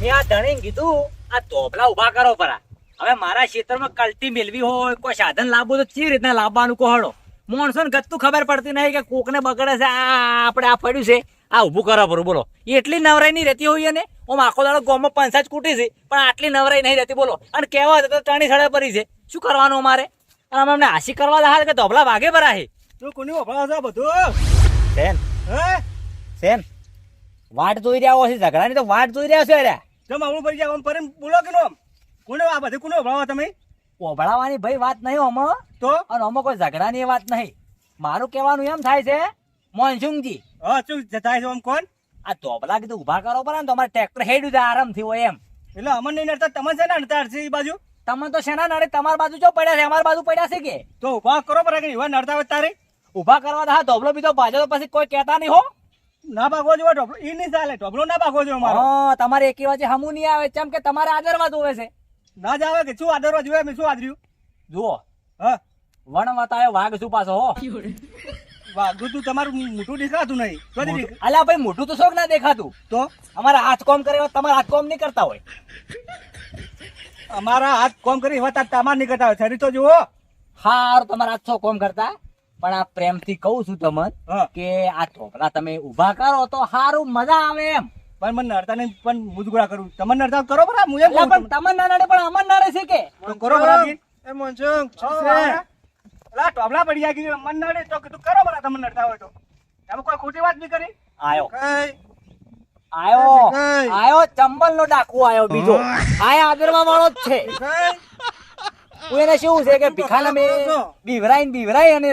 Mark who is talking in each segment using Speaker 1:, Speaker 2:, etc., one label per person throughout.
Speaker 1: મેં આ ધણીને કીધું આ તોપલા ઊભા કરો પરા. હવે મારા ક્ષેત્રમાં કલટી મેળવી હોય કોઈ સાધન લાવવું તો કેવી રીતના લાવવાનું કોહડો માણસો ને ગતું ખબર પડતી નહીં કે કોકને બગડે છે આ આપણે આ પડ્યું છે. આ ઊભું કરો પર બોલો. એટલી નવરાઈ નહીં રહેતી હોય ને હું આખો દાડો ગોમાં પંચાજ કૂટી છે પણ આટલી નવરાઈ નહીં રહેતી બોલો. અને કહેવા તો ટણી સડે પડી છે. શું કરવાનું અમારે? અને અમે અમને હાસી કરવા દા કે ધોબલા વાગે ભરા છે
Speaker 2: તું કોની ઓફળા છે બધું?
Speaker 1: સેન
Speaker 2: હે?
Speaker 1: સેન વાટ જોઈ રહ્યા હોય છે ઝઘડાની તો વાટ જોઈ રહ્યા છે અરે.
Speaker 2: જમ આવડું પડી આમ બોલો કે નો? કોને આ બધું કોને તમે?
Speaker 1: ઓભળાવાની ભાઈ વાત નહીં ઓમાં
Speaker 2: તો?
Speaker 1: અને આમાં કોઈ ઝઘડાની વાત નહીં. મારું કહેવાનું એમ થાય છે મોનસુંગજી.
Speaker 2: હા શું થાય છે આમ કોણ?
Speaker 1: આ ધોબલા કીધું ઊભા કરો પર ને તો ટ્રેક્ટર હેડ્યું છે આરામથી હોય એમ.
Speaker 2: એટલે અમન નહીં નડતા તમે છે ને નડતા હશે એ બાજુ?
Speaker 1: તમે તો શેના નડે? તમારી બાજુ જો પડ્યા છે અમારી બાજુ પડ્યા છે કે?
Speaker 2: તો ઊભા કરો પર કે નડતા હોય તારે?
Speaker 1: ઊભા કરવા હા ધોબલો બીજો ભાજો તો પછી કોઈ કહેતા નહીં હો.
Speaker 2: ના ભાગવો જોઈએ ઢોબલો ઈ નહીં ચાલે ઢોબલો ના ભાગવો જોઈએ મારો
Speaker 1: હા તમારે એકી વાજે હમુ નહીં આવે કેમ કે તમારે આદરવા જોવે છે.
Speaker 2: ના જ આવે કે શું આદરવા જોવે મેં શું આદર્યું?
Speaker 1: જુઓ.
Speaker 2: હા.
Speaker 1: વણ તાયો વાઘ શું પાછો હો.
Speaker 2: વાગું તું તમારું મોટું દેખાતું નહીં. કદી
Speaker 1: અલ્યા ભાઈ મોટું તો શોખ ના દેખાતું.
Speaker 2: તો?
Speaker 1: અમારા હાથ કોમ કરે તમારા હાથ કોમ નહીં કરતા હોય.
Speaker 2: અમારા હાથ કોમ કરી એવા તમાર નહીં કરતા હોય. શરીર તો જુઓ.
Speaker 1: હા તમારા હાથ છો કોમ કરતા? પણ આ પ્રેમથી કહું છું તમને
Speaker 2: હા.
Speaker 1: કે આ ચોપડા તમે ઊભા કરો તો સારું મજા આવે એમ.
Speaker 2: પણ મને નડતા નહીં પણ મુજગુડા કરું. તમે નડતા કરો બરાબર હું એમ
Speaker 1: પણ તમને ના નડે પણ અમન નડે છે કે?
Speaker 2: તો કરો બરાબર
Speaker 3: એ
Speaker 2: હા,
Speaker 3: છે?
Speaker 2: હા. અલા, પડી ગયા કે મન નડે. તો કીધું કરો બરાબર તમને નડતા હોય તો. એમાં કોઈ ખોટી વાત નહીં કરી?
Speaker 1: આયો. આયો. આયો ચંબલ નો ડાકુ આયો બીજો. આ આદરવા વાળો જ છે.
Speaker 3: કઈ?
Speaker 1: હું એને શું છે કે ભીખાના મે બીવરાઈ ને બીવરાઈ અને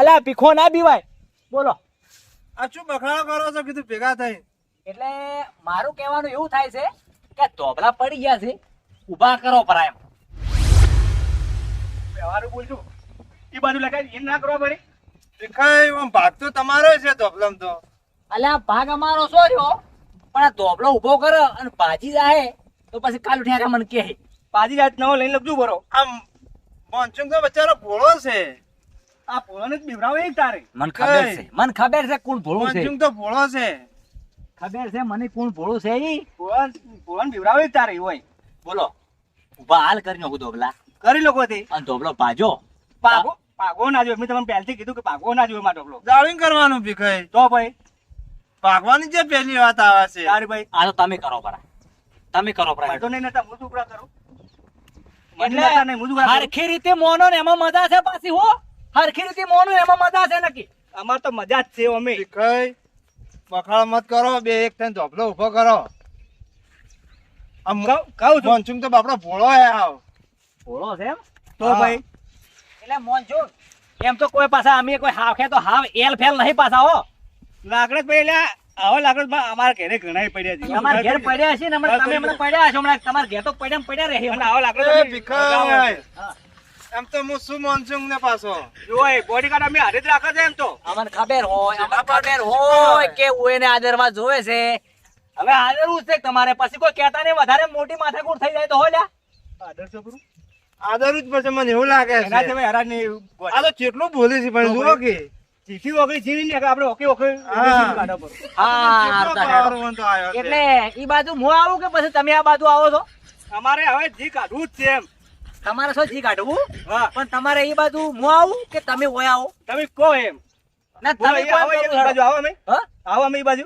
Speaker 1: અલા ભીખો ના બીવાય. બોલો.
Speaker 3: આ શું બખાડો કરો છો? કીધું ભેગા થઈ
Speaker 1: એટલે મારું કહેવાનું એવું થાય છે કે ધોબલા પડી ગયા છે ઊભા કરો પરા એમ
Speaker 2: વ્યવહારું બોલજો. એ બાજુ લખાય એમ ના કરવા પડી.
Speaker 3: દેખાય આમ ભાગ તો તમારો છે ધોપલામ તો.
Speaker 1: અલ્યા ભાગ અમારો શું રહ્યો પણ આ ધોબલો ઊભો કરો અને ભાજી જાય તો પછી કાલ ઉઠ્યા મને કહે.
Speaker 2: પાજી રાત નવો લઈને લખજો બરો
Speaker 3: આમ મોનસુંગ તો બચારો ભોળો છે.
Speaker 2: આ ભોળોને જ બીવરાવે એક તારે.
Speaker 1: મને ખબર છે. મને ખબર છે કોણ ભોળો છે.
Speaker 3: મોનસુંગ તો ભોળો છે.
Speaker 1: ખબર છે મને કોણ ભોળો છે ઈ?
Speaker 2: ભોળન ભોળન બીવરાવે એક તારે હોય.
Speaker 1: બોલો. ઊભા હાલ કરી નાખું ધોબલા.
Speaker 2: કરી લોકો તે
Speaker 1: અને ધોબલો ભાજો
Speaker 2: પાગો પાગો ના જોઈએ મેં તમને પહેલથી કીધું કે પાગો ના જોઈએ માં ધોબલો.
Speaker 3: જાળીને કરવાનું ભીખાઈ.
Speaker 2: તો ભાઈ.
Speaker 3: પાગવાની જે પહેલી વાત આવે છે.
Speaker 2: તારી ભાઈ.
Speaker 1: આ તો તમે કરો પરા. તમે કરો પરા.
Speaker 2: તો નહીં નતા મુજુ ઉપડા કરું?
Speaker 1: એટલે. હરખી રીતે મોનો ને એમાં મજા છે પાછી હો? હરખી રીતે મોનો એમાં મજા છે નક્કી.
Speaker 2: અમાર તો મજા જ છે અમે.
Speaker 3: કઈ બખાડો મત કરો બે એક થઈને ઝોપલો ઊભો કરો. આમ
Speaker 2: કહું છું.
Speaker 3: તો બાપડો ભોળો હે આવ.
Speaker 1: ભોળો છે એમ?
Speaker 2: તો ભાઈ.
Speaker 1: એટલે મોન એમ તો કોઈ પાછા અમે કોઈ હાવ ખે તો હાવ એલ ફેલ નહીં પાછા હો.
Speaker 2: લાકડે ભાઈ એટલે આવો લાકડ અમારા ઘરે ઘણા પડ્યા છે.
Speaker 1: અમારા ઘેર પડ્યા છે ને હમણાં તમે હમણાં પડ્યા છો હમણાં તમારા ઘેર તો પડ્યા પડ્યા રહે
Speaker 2: અને આવા લાકડ
Speaker 3: ભીખાઈ, એમ તો હું શું મોનસુંગ ને પાછો?
Speaker 2: જોય બોડી કાર્ડ અમે હારે જ રાખે છે એમ તો.
Speaker 1: અમને ખબર હોય અમને ખબર? હોય કે ઉએને આદરવા જોવે છે. હવે આદરવું જ છે તમારે. પછી કોઈ કહેતા નહીં વધારે મોટી માથાકૂટ થઈ જાય તો હોય લ્યા.
Speaker 2: આદર્શ છોકરું.
Speaker 3: આદર જ પછી મને એવું લાગે
Speaker 2: એના
Speaker 3: છે. આ તો કેટલું બોલી છે પણ જુઓ કે.
Speaker 2: ચીઠી વગરી છીણી ને આપણે ઓકે ઓકે
Speaker 3: હા.
Speaker 2: કાઢો પડે.
Speaker 1: હા
Speaker 3: કેટલો
Speaker 1: તો હેડો.
Speaker 3: પાવર વંતો આયો છે.
Speaker 1: એટલે ઈ બાજુ હું આવું કે પછી તમે આ બાજુ આવો છો?
Speaker 2: અમારે હવે જી કાઢવું જ છે એમ.
Speaker 1: તમારે શું જી કાઢવું? પણ તમારે એ બાજુ હું આવું કે તમે ઓય આવો?
Speaker 2: તમે કહો એમ.
Speaker 1: ના તમે
Speaker 2: એ આવો એ બાજુ આવો અમે. આવો અમે એ બાજુ.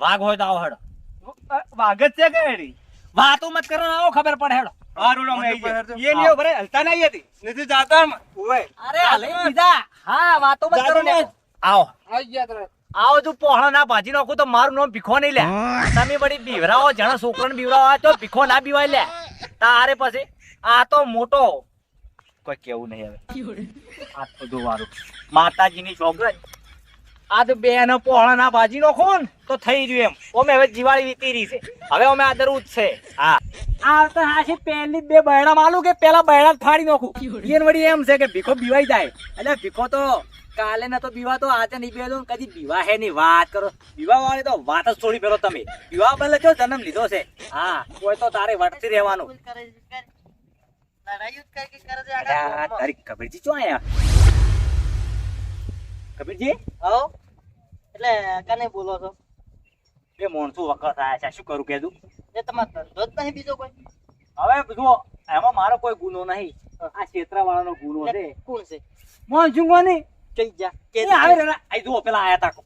Speaker 1: વાઘ હોય તો આવો હેડો.
Speaker 2: વાઘ જ છે કે એની?
Speaker 1: વાતો મત કરો ને આવો ખબર પડે હેડો.
Speaker 2: હા અમે આવી એ નહીં ઉભરે, હલતા નહીં હતી
Speaker 3: નથી જાતા
Speaker 2: ઓય
Speaker 1: અરે હાલે બીજા હા વાતો મત કરો ને આવો.
Speaker 3: આવી ગયા તમે.
Speaker 1: આવો તું પહોળો ના ભાજી નાખું તો મારું નામ ભીખો નહીં લે. તમે બધી બીવરાવો જણા છોકરાને બીવરાવો તો ભીખો ના બીવાય લે. તારે પછી આ તો મોટો. કોઈ કેવું નહીં હવે. આ તો જોવાનું માતાજીની છોકરી. આ તો બે ને પહોળા ના ભાજી નાખો ને તો થઈ ગયું એમ. ઓમે હવે દિવાળી વીતી રહી છે. હવે અમે આદરવું જ છે. હા. આ તો હા છે પહેલી બે બહેણા માલું કે પેલા બહેણા ફાડી નાખું. ઈયન વળી એમ છે કે ભીખો બીવાઈ જાય. એટલે ભીખો તો કાલે ન તો બીવા તો આજે નહીં બીવા કદી બીવા હે ની વાત કરો. બીવા વાળી તો વાત જ છોડી પેલો તમે. બીવા બદલે કયો જન્મ લીધો છે? હા કોઈ તો તારે વટતી રહેવાનું. તારી કબીરજી ચો આયા કબીરજી?
Speaker 4: આવો એટલે કને બોલો છો?
Speaker 1: બે માણસો વખત આયા છે. શું કરું કેજું
Speaker 4: એ તમારો ધંધો જ નહીં બીજો કોઈ?
Speaker 1: હવે જુઓ એમાં મારો કોઈ ગુનો નહીં. આ ક્ષેત્રવાળાનો ગુનો છે.
Speaker 4: કોણ છે? કઈ જા. કે
Speaker 1: આવે રે આ જુઓ પેલા આયા તા કો.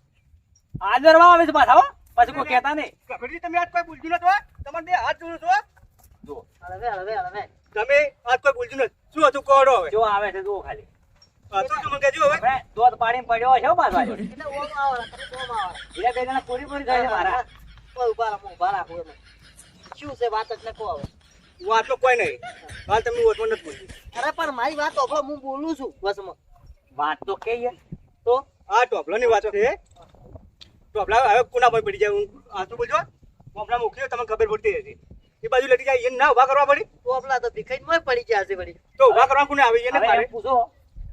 Speaker 1: આદરવા આવે છે પાછા હો. પછી કોઈ કહેતા નહીં.
Speaker 2: કબીરજી તમે આજ કોઈ બોલજો નથી તમારે બે હાથ જોડું છું?
Speaker 1: જુઓ.
Speaker 4: હળવે હળવે હળવે.
Speaker 2: તમે આજ કોઈ બોલજો નથી શું હતું કોડો હવે.
Speaker 1: જો આવે છે જુઓ ખાલી. દોધ પાણી પડ્યો છે પાછો
Speaker 4: એટલે
Speaker 1: કઈ જણા પૂરી પૂરી થાય મારા.
Speaker 4: કોઈ ઊભા રાખો ઊભા રાખો શું છે વાત જ નકો હવે.
Speaker 2: વાત તો કોઈ નહીં. હાલ તમે વચમાં નથી બોલજો
Speaker 4: અરે પણ મારી વાત ઓભળો હું બોલું છું વસમાં.
Speaker 1: વાત તો કહીએ.
Speaker 4: તો?
Speaker 2: આ ટોપલાની વાત છે. ટોપલા હવે કોના પર પડી જાય હું આ શું બોલજો. ટોપલા મૂક્યો તમને ખબર પડતી હતી એ બાજુ લટી જાય એ ના ઊભા કરવા પડી.
Speaker 4: ટોપલા તો ભીખાઈ મોય પડી ગયા છે પડી
Speaker 2: તો ઊભા કરવા કોને આવી એને
Speaker 1: પૂછો.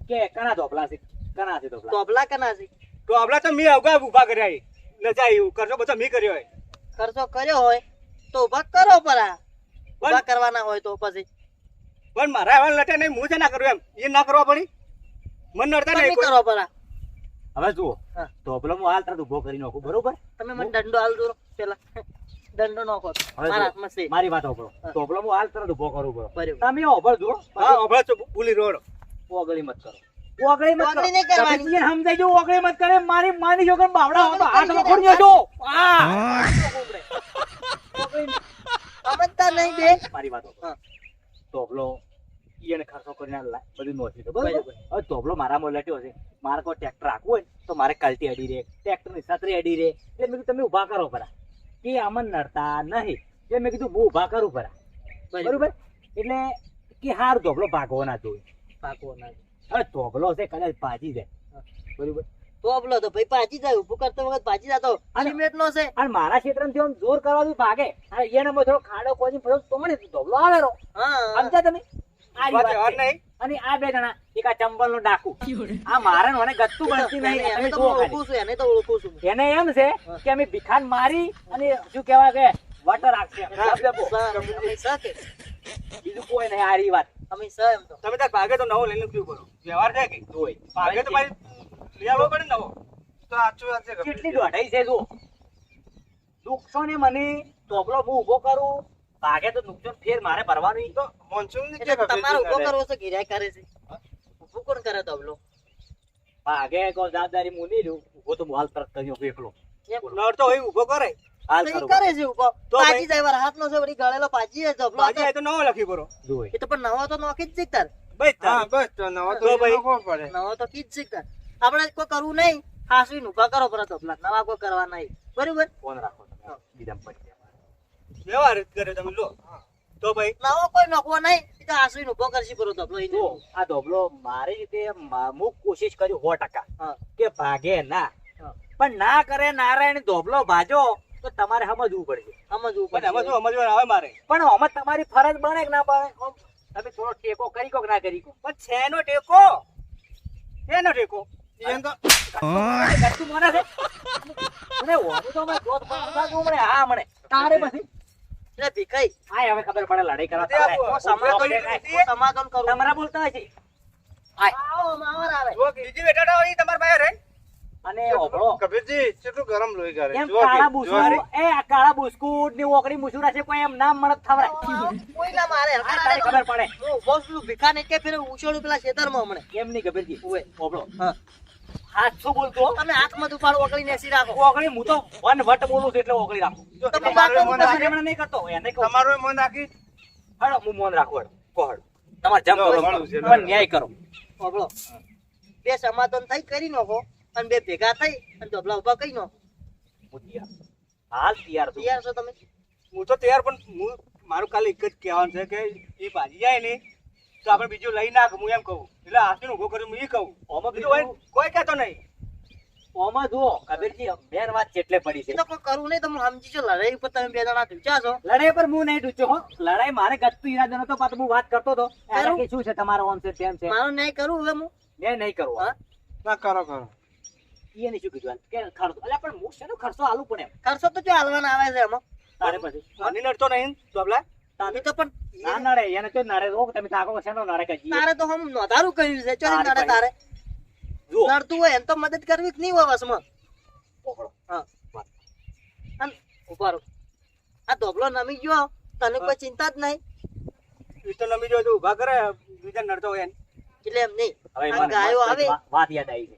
Speaker 1: કે કણા ધોપલા છે? કણા છે ધોપલા?
Speaker 4: ટોપલા કના છે?
Speaker 2: ટોપલા તો મેં અવગા ઊભા કર્યા છે. જાય એવું. કરજો બધો મેં કર્યો હોય
Speaker 4: ખર્ચો કર્યો હોય તો ઊભા કરો પરા. ઊભા કરવાના હોય તો પછી.
Speaker 2: પણ મારા એવા લટે નહીં હું છે ના કરું એમ. એ ના કરવા પડી. મન નડતા નહીં
Speaker 4: કરો પરા.
Speaker 1: હવે જુઓ. ધોપલો હું હાલ તરત ઊભો કરી નાખું બરોબર?
Speaker 4: તમે મને દંડો હાલ દો પેલા. દંડો નાખો મારા હાથમાં છે.
Speaker 1: મારી વાત સાંભળો.
Speaker 4: હા.
Speaker 1: ધોપલો હું હાલ તરત ઊભો કરું બરો તમે ઓભળ જુઓ.
Speaker 2: હા. ભૂલી રોડ.
Speaker 1: ઓગળી મત કરો. ઓગળી મત
Speaker 4: ઓગળી નહીં કરવાની.
Speaker 1: તમે જીને ઓગળી મત કરે મારી માની જો બાવડા હોય તો હાથ વખોડી દેજો આ.
Speaker 4: સમજતા નહીં બે.
Speaker 1: મારી વાત સાંભળો.
Speaker 4: હા.
Speaker 1: ખર્ચો કરીને બધું નોંધી દો બરાબર. હવે ધોપલો મારામાં લટ્યો છે. મારે કોઈ ટ્રેક્ટર રાખવું હોય તો મારે કલટી અડી રે ટ્રેક્ટરની છત્રી અડી રે એટલે મેં કીધું તમે ઊભા કરો પરા. કે આમાં નડતા નહીં. એટલે મેં કીધું હું ઊભા કરું પરા. બરોબર. એટલે કે હાર ધોબલો ભાગવો ના જોઈએ.
Speaker 4: પાકો ના
Speaker 1: હવે ધોપલો છે કદાચ ભાજી જાય. બરોબર.
Speaker 4: ટોપલો તો ભાઈ પાછી જાય ઉભું કરતો વખત પાછી જતો સિમેન્ટ નો છે.
Speaker 1: અને મારા ક્ષેત્રથી આમ જોર કરવાથી ભાગે અને એને મેં થોડો ખાડો ખોજી પડ્યો તો મને ધોપલો આવે રો. સમજ્યા તમે? આ
Speaker 2: વાત
Speaker 1: વાત
Speaker 2: વાત
Speaker 1: છે.
Speaker 2: નહીં.
Speaker 1: અને આ બે જણા એક આ ચંબલનું ડાકુ. આ મારે ને ગત્તું બનતી નહીં
Speaker 4: એને તો. ઓળખું છું એને તો ઓળખું છું.
Speaker 1: એને એમ છે કે અમે ભિખાન મારી અને શું કેવા કે વટર રાખશે.
Speaker 4: કે
Speaker 1: બીજું કોઈ નહીં આરી વાત.
Speaker 4: અમે સર એમ તો.
Speaker 2: તમે તાર ભાગે તો નવો લઈને શું કરો? વ્યવહાર છે કે?
Speaker 1: જોઈ.
Speaker 2: ભાગે તો મારી લઈ આવવો પડે નવો. તો સાચું વાત છે
Speaker 1: કેટલી દોઢાઈ છે જો નુકસાન એ મને? ચોપલો હું ઊભો કરું? ભાગે તો નુકસાન ફેર મારે ભરવાનું ઈ? તો
Speaker 3: મોનસૂન
Speaker 4: એટલે તમારે ઊભો કરવો છે ગિરાય કરે છે. ઉભું કોણ કરે તબલો
Speaker 1: ભાગે કોઈ જવાબદારી નહીં લઉં ઊભો તો મોલ હાલ તરત કર્યો એકલો.
Speaker 4: એમ
Speaker 2: નડતો હોય ઊભો કરે
Speaker 4: તો
Speaker 1: કરું
Speaker 4: કરે છે ઊભો
Speaker 2: તો
Speaker 4: જાય વાર હાથ નો છે વળી ગળેલો પાછી જાય તબલો
Speaker 2: ભાજી તો નવો લખી કરો
Speaker 4: એ તો પણ નવો તો નોખી જ શીખતા
Speaker 2: બસ
Speaker 3: હા બસ તો નવો
Speaker 2: તો
Speaker 3: તો
Speaker 2: ભાઈ.
Speaker 3: પડે.
Speaker 4: નવો તો કી જ શીખતા આપણે કોઈ કરવું નહીં. હાસવી ઊભા કરો પર તબલા નવા કોઈ કરવા નહીં. બરોબર?
Speaker 1: ફોન રાખો તમે. બીજામાં પડી
Speaker 2: વ્યવહાર કરે તમે લો. તો ભાઈ
Speaker 4: નવો કોઈ નોખવો નહીં. એ તો હાસવી ઊભો કરશી પર તબલો ઈ
Speaker 1: જો
Speaker 4: જો
Speaker 1: આ ધોબલો મારી રીતે હું કોશિશ કરી સો ટકા
Speaker 4: હા.
Speaker 1: કે ભાગે ના. પણ ના કરે નારાયણ ધોબલો ભાજો. તો તમારે સમજવું પડશે.
Speaker 4: સમજવું
Speaker 2: પડે એમાં શું આવે મારે.
Speaker 1: પણ અમે તમારી ફરજ બને કે ના બને? તમે થોડો ટેકો કરી કોક ના કરી કો
Speaker 2: પણ છેનો ટેકો? શેનો ટેકો?
Speaker 1: હા તારે પછી
Speaker 4: ભીખાઈ.
Speaker 1: હવે ખબર પડે લડાઈ કરવા.
Speaker 2: સમાધાન કરી.
Speaker 1: તમારા બોલતા હોય છે.
Speaker 4: આવો માવર આવે.
Speaker 2: બીજી બેટાડા તમારા પાસે રહે?
Speaker 1: અને ઓભળો.
Speaker 3: કબીરજી કેટલું ગરમ લોહી કરે
Speaker 1: એમ કાળા
Speaker 3: બુસકુટ
Speaker 1: એ કાળા બુસ્કુટની ઓકડી મુસુરા છે કોઈ એમ નામ મળત થવરા
Speaker 4: કોઈ ના મારે
Speaker 1: આ ખબર પડે.
Speaker 4: હું બોસલું ભીખા ને કે ફેર ઉછળું પેલા ખેતરમાં હમણે.
Speaker 1: કેમ ની કબીરજી?
Speaker 4: ઓવે.
Speaker 1: ઓભળો.
Speaker 4: હા.
Speaker 1: હાથ શું બોલતો?
Speaker 4: તમે હાથમાં દુપાડો ઓકળી નેસી રાખો.
Speaker 1: ઓકળી હું તો વન વટ બોલું છું એટલે ઓગળી રાખું.
Speaker 4: તમે બાકી
Speaker 3: મન
Speaker 1: એમણે નહીં કરતો એને કહું.
Speaker 3: તમારું મન રાખી
Speaker 1: હળો હું મોન રાખો હળો કહો તમારે જમ કરો. પણ ન્યાય કરો.
Speaker 4: ઓગળો બે સમાધાન થઈ કરી નાખો. અને બે ભેગા થઈ અને ધોબલા ઊભા કઈ નો
Speaker 1: હું તૈયાર. હાલ તૈયાર છું.
Speaker 4: તૈયાર છો તમે?
Speaker 2: હું તો તૈયાર પણ હું મારું કાલે એક જ કહેવાનું છે કે એ ભાજી જાય ને તો આપણે બીજું લઈ નાખ હું એમ કહું. એટલે આસુને ઊભો કર્યો હું એ કહું.
Speaker 1: ઓમાં
Speaker 2: બીજું હોય કોઈ કહેતો નહીં.
Speaker 1: ઓમાં જુઓ કબીરજી બેન વાત ચેટલે પડી છે.
Speaker 4: તો કોઈ કરવું નહીં તમે સમજી છો લડાઈ ઉપર તમે બે જણા ડૂચ્યા છો.
Speaker 1: લડાઈ પર હું નહીં ડૂચ્યો હો. લડાઈ મારે ગતું ઈરાદો નતો પાછો હું વાત કરતો હતો. કે શું છે તમારો ઓમ છે તેમ છે?
Speaker 4: મારો નહીં કરું હવે હું?
Speaker 1: મેં નહીં કરવું
Speaker 4: હા?
Speaker 3: ના કરો કરો.
Speaker 1: એને શું કીધું કે ખર્ચો. એટલે પણ હું શેનો ખર્ચો? આલુ પણ એમ.
Speaker 4: ખર્ચો તો જો આલવાના આવે છે એમાં.
Speaker 1: તારે પછી.
Speaker 2: મને નડતો નહીં તો આપલા
Speaker 4: તમે તો પણ
Speaker 1: ના નડે એને તો નડે. રોક તમે થાકો શેનો નડે કજી
Speaker 4: તારે તો હમ નોધારું કહ્યું છે. ચોરી નડે તારે?
Speaker 1: જો
Speaker 4: નડતું હોય એમ તો મદદ કરવી કે નહીં હોય વસમાં?
Speaker 1: પકડો.
Speaker 4: હા. અન ઊભા આ ધોબલો નમી ગયો. તને કોઈ ચિંતા જ નહીં?
Speaker 2: તો નમી જો તો ઊભા કરે. બીજા નડતો હોય એને.
Speaker 4: એટલે એમ નહીં.
Speaker 1: હવે
Speaker 4: ગાયો આવે.
Speaker 1: વાત યાદ આવી છે.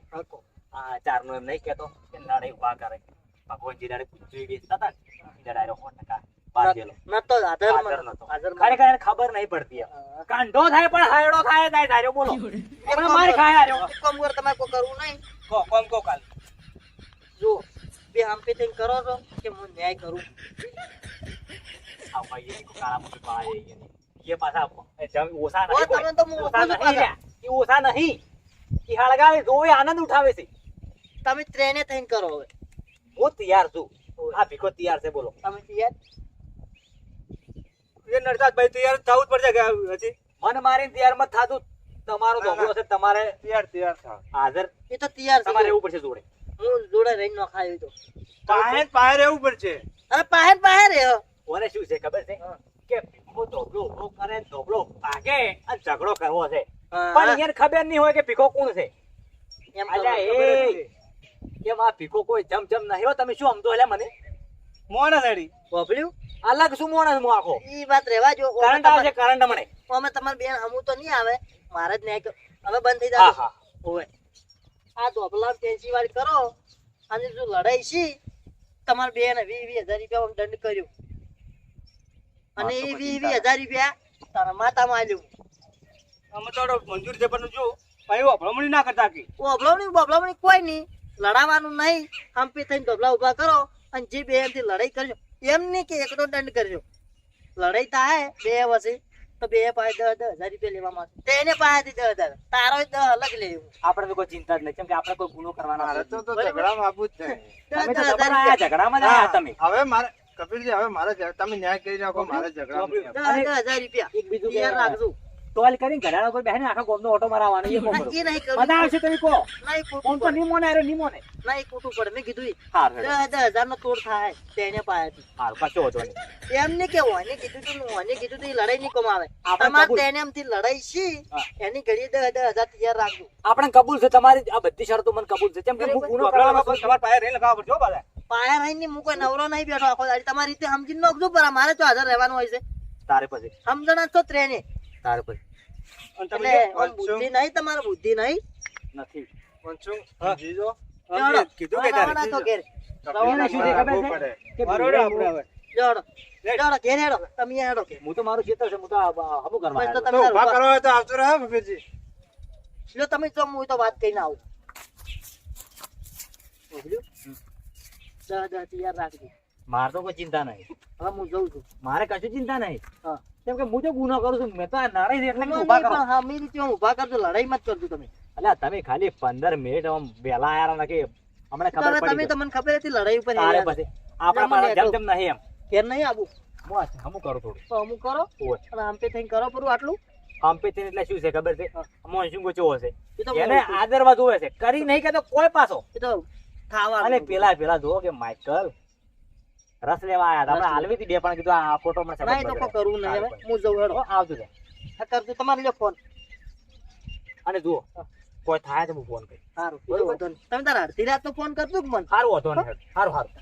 Speaker 1: આ ચારનું એમ નહીં કહેતો કે નડે ઊભા કરે. ભગવાનજી દાડે કૂતરી વેચતા હતા ને, દાડે સો ટકા ખરેખર ખબર નહીં પડતી. કાંઢો થાય પણ હાયડો થાય થાય તાર્યો બોલો. માર ખાય હાર્યો.
Speaker 4: કોમ કર તમારે કોઈ કરવું નહીં.
Speaker 2: કો કોમ કો કાલ.
Speaker 4: જો બે આમ પે તેમ કરો છો કે હું ન્યાય કરું?
Speaker 1: આ ભાઈ કાળા મોઢે પાડે એ પાછા જમ- ઓછા
Speaker 4: ઓ,
Speaker 1: નહીં
Speaker 4: જ
Speaker 1: નહીં ઓછા નહીં. એ હળગાવે જોવે આનંદ ઉઠાવે છે.
Speaker 4: તમે ટ્રેને થઈને કરો હવે.
Speaker 1: હું તૈયાર છું. આ ભીખો તૈયાર છે બોલો.
Speaker 4: તમે તૈયાર?
Speaker 2: એ નડતા ભાઈ તૈયાર થવું જ પડશે હજી?
Speaker 1: મન મારીને તૈયાર મત થાતું. તમારો
Speaker 3: ના, ના.
Speaker 1: ધોબળો છે તમારે
Speaker 3: તૈયાર તૈયાર થાવ
Speaker 1: હાજર.
Speaker 4: એ તો તૈયાર
Speaker 1: તમારે એવું પડશે જોડે.
Speaker 4: હું જોડે રહીને નખાયું તો.
Speaker 3: પાયે જ રહેવું પડશે.
Speaker 4: અરે પાહે પાહે રે
Speaker 1: ઓને શું છે ખબર છે? કે ભીખો ધોબળો ઊભો કરે ધોબળો ભાગે અને ઝઘડો કરવો છે. પણ એને ખબર નહીં હોય કે ભીખો કોણ છે.
Speaker 4: એમ
Speaker 1: અલ્યા
Speaker 4: કરો.
Speaker 1: એ કેમ આ ભીખો કોઈ જમ જમ નહીં હો. તમે શું સમજો એટલે મને?
Speaker 2: મોણા લડી
Speaker 4: વાપર્યું
Speaker 1: અલગ શું મોણસ મો આખો?
Speaker 4: ઈ વાત રહેવા જો
Speaker 1: કરંટ આવે કરંટ મને
Speaker 4: ઓમે તમાર બેન હમું તો નહીં આવે. મારે જ ન્યાય હવે બંધ થઈ જાય
Speaker 1: હા.
Speaker 4: ઓવે. આ ધોપલા ટેન્સી વાળી કરો. અને જો લડાઈ છે તમાર બેન વીસ વીસ હજાર રૂપિયા આમ દંડ કર્યો. અને
Speaker 1: હા,
Speaker 4: એ
Speaker 1: પછી
Speaker 4: વીસ વીસ રૂપિયા તારા માતામાં આલ્યું.
Speaker 2: અમે તો મંજૂર છે પણ જો ભાઈ વાપરમણી ના કરતા કે.
Speaker 4: ઓબલાવણી બોબલાવણી કોઈ નહીં. લડાવવાનું નહીં. હમ્પી થઈને ધોબલા ઊભા કરો અને જે બે એમથી લડાઈ કરજો. એમ નહીં કે એકનો દંડ કરજો. લડાઈ થાય બે વસે તો બે પાસે દસ દસ હજાર રૂપિયા લેવા આવશે તેને પાસેથી દસ હજાર તારો દસ અલગ લેવું.
Speaker 1: આપણે તો કોઈ ચિંતા જ નહીં. કેમ કે આપણે કોઈ ગુનો કરવાનો
Speaker 3: મારે તો. ઝઘડામાં આપવું જ છે.
Speaker 1: ઝઘડામાં જ તમે.
Speaker 3: હવે મારે કપિલજી હવે મારે તમે ન્યાય કરી નાખો મારે ઝઘડા
Speaker 4: દસ હજાર રૂપિયા.
Speaker 1: એક બીજું
Speaker 4: રાખજો.
Speaker 1: ટોલ કરીને ઘડાડા પર બેહીને આખા ગામનો ઓટો મારવાનો એ કોમ
Speaker 4: એ નહીં કરું
Speaker 1: બધા આવશે તમે કો
Speaker 4: નહીં
Speaker 1: કોણ
Speaker 4: કોમ
Speaker 1: તો
Speaker 4: નિમો
Speaker 1: ને મોને નિમો ને
Speaker 4: નહીં કોટું પડે. મેં કીધું.
Speaker 1: હાર
Speaker 4: દસ દસ નો તોડ થાય તેને પાસેથી
Speaker 1: હાર કશો હતો નહીં
Speaker 4: એમ ને કે ઓને કીધું તું ઓને કીધું તો એ લડાઈ ની કમાવે.
Speaker 1: આપણે
Speaker 4: તેને એમ થી લડાઈ છે એની દસ હજાર તૈયાર રાખજો.
Speaker 1: આપણે કબૂલ છે તમારી આ બધી શરતો મને કબૂલ છે. કેમ કે હું ગુનો કરવાનો છું.
Speaker 2: તમારે પાસે રહી લગાવ પડજો બાલા.
Speaker 4: પાયા રહીને હું કોઈ નવરો નહીં બેઠો આખો દાડી. તમારી રીતે સમજીને નોખજો પર મારે તો હાજર રહેવાનું હોય છે.
Speaker 1: તારે પછી.
Speaker 4: સમજણા તો ટ્રેને
Speaker 1: તારે
Speaker 2: કોઈ
Speaker 4: એટલે બુદ્ધિ નહીં તમારે બુદ્ધિ નહીં.
Speaker 1: નથી.
Speaker 3: પંચુ જીજો.
Speaker 2: કીધું કે તારે?
Speaker 4: તો ઘેર.
Speaker 1: એને શું ખબર છે? કે
Speaker 2: બરોબર આપણે હવે.
Speaker 4: જોડો. જોડો, ઘેર હેડો. તમે હેડો કે.
Speaker 1: હું તો મારું ખેતર છે હું તો આ- આ કરવા
Speaker 4: તો. તમે
Speaker 3: ઊભા હોય તો આવતો રહો કપિલજી
Speaker 4: લો તમે જો હું તો વાત કહીને આવું. ઓહલ્યો. દસ તૈયાર રાખજો.
Speaker 1: મારે તો કોઈ ચિંતા નહીં.
Speaker 4: હવે હું જોઉં છું.
Speaker 1: મારે કશું ચિંતા નહીં. કેમ કે હું તો ગુનો કરું છું. મેં તો આ નારાય એટલે ઊભા કરો.
Speaker 4: પણ હા, મેં રીતે ઊભા કરજો લડાઈ મત કરજો તમે.
Speaker 1: અલ્યા તમે ખાલી પંદર મિનિટ આમ વહેલા આયા નથી હમણાં ખબર
Speaker 4: પડી તમે તો મને ખબર હતી લડાઈ ઉપર આરે
Speaker 1: પછી આપણા
Speaker 4: મને
Speaker 1: જમ જેમ નહીં એમ.
Speaker 4: ઘેર નહીં આવું.
Speaker 1: હું હમું કરો થોડું.
Speaker 4: તો હમું કરો. અને આમ પે થઈને કરો પરું આટલું.
Speaker 1: પે એટલે શું છે ખબર છે? અમો શું ગોચવો હશે
Speaker 4: તો
Speaker 1: એને આદરવા જોવે છે. કરી નહીં કે તો કોઈ પાછો.
Speaker 4: એ તો થાવાનું.
Speaker 1: અને પેલા પેલા જુઓ કે માઇકલ રસ લેવા આયા તા આપણે હાલવી હતી બે પણ કીધું આ ફોટો મને
Speaker 4: ના તો કરું નહીં હવે હું જઉં હેડો.
Speaker 1: આવજો તે.
Speaker 4: હા કરજો તમારે લ્યો ફોન.
Speaker 1: અને જુઓ કોઈ થાય તો હું ફોન કરી
Speaker 4: સારું બરોબર? તમે તારા અડધી રાતનો ફોન કરજો મને?
Speaker 1: સારું હતો ને સારું સારું.